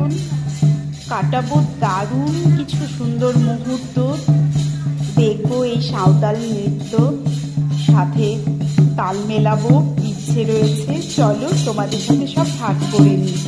এখন কাটাবো দারুণ কিছু সুন্দর মুহূর্ত। দেখব এই সাঁওতাল নৃত্য, সাথে তাল মেলাবো, ইচ্ছে রয়েছে। চলো তোমাদের সাথে সব ভাগ করে নিই।